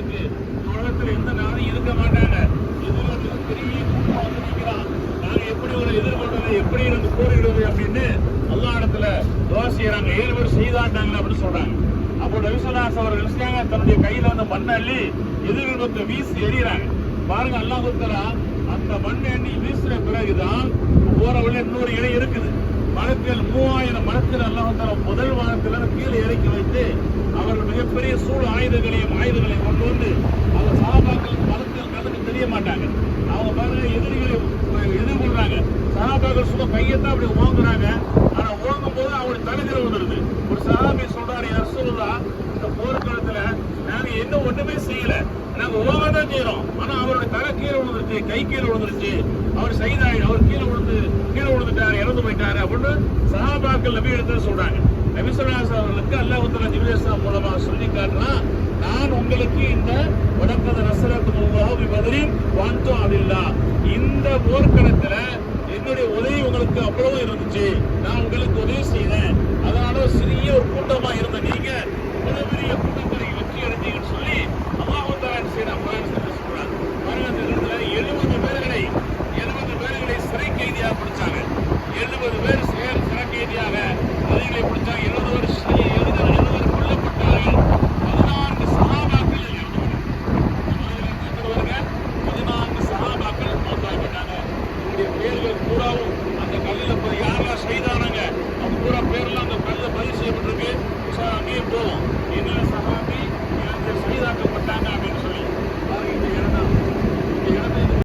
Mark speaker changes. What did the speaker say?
Speaker 1: இருக்கு இந்த எந்த நாளும் இருக்க மாட்டாங்க. பெரிய கூட்டம் வந்து நிற்கிறான். எப்படி ஒரு எப்படி இருந்து அப்படின்னு இடத்துல துவா செய்யறாங்க ஏழு பேர் செய்தாண்டாங்க அப்படின்னு சொல்றாங்க. அப்போ அவர்கள் நினைச்சாங்க தன்னுடைய கையில வந்து மண்ணை அள்ளி எதிர்கொள்வத்தை வீசி எறிகிறாங்க. பாருங்க அல்லாஹ் அந்த மண்ணை எண்ணி வீசுற பிறகுதான் போற வழி இன்னொரு இடம் இருக்குது. மரத்தில் மூவாயிரம் மரத்தில் அல்லாஹ் முதல் வாரத்தில் கீழே இறக்கி வைத்து அவர்கள் மிகப்பெரிய சூழ் ஆயுதங்களையும் ஆயுதங்களையும் கொண்டு வந்து அந்த சகாபாக்கள் மதத்தில் கலந்து தெரிய மாட்டாங்க. அவங்க பாருங்க எதிரிகளை எதிர்கொள்றாங்க. சகாபாக்கள் சும்மா கையத்தான் அப்படி ஓங்குறாங்க. ஆனா ஓங்கும் போது அவங்களுடைய தலைகள் வந்துருது ஒரு சகாபி சொல்றாரு யார் சொல்லுதா இந்த போர்க்காலத்துல நாங்க என்ன ஒண்ணுமே செய்யல. நாங்க ஓங்க தான் செய்யறோம் ஆனா அவருடைய தலை கீழே விழுந்துருச்சு கை கீழே விழுந்துருச்சு. அவர் சைதாயி அவர் கீழே விழுந்து கீழே விழுந்துட்டாரு இறந்து போயிட்டாரு. அப்படின்னு சகாபாக்கள் நபி எடுத்து சொல்றாங்க. நபி சொல்லாஸ் அவர்களுக்கு அல்லாஹ் மூலமா சொல்லி காட்டலாம் நான் உங்களுக்கு இந்த வடக்கத நசரத்து மூவாவி பதிலின் வாழ்த்தோம் அதில்லா இந்த போர்க்களத்துல என்னுடைய உதவி உங்களுக்கு அவ்வளவு இருந்துச்சு. நான் உங்களுக்கு உதவி செய்தேன். அதனால சிறிய ஒரு கூட்டமா இருந்த இவருடைய பேர்கள் பூராவும் அந்த கல்லில் போய் யாரெல்லாம் செய்தானாங்க அவங்க பூரா பேர்லாம் அந்த கல்லில் பதிவு செய்யப்பட்டிருக்கு. உஷா போவோம். என்ன சகாபி செய்தாக்கப்பட்ட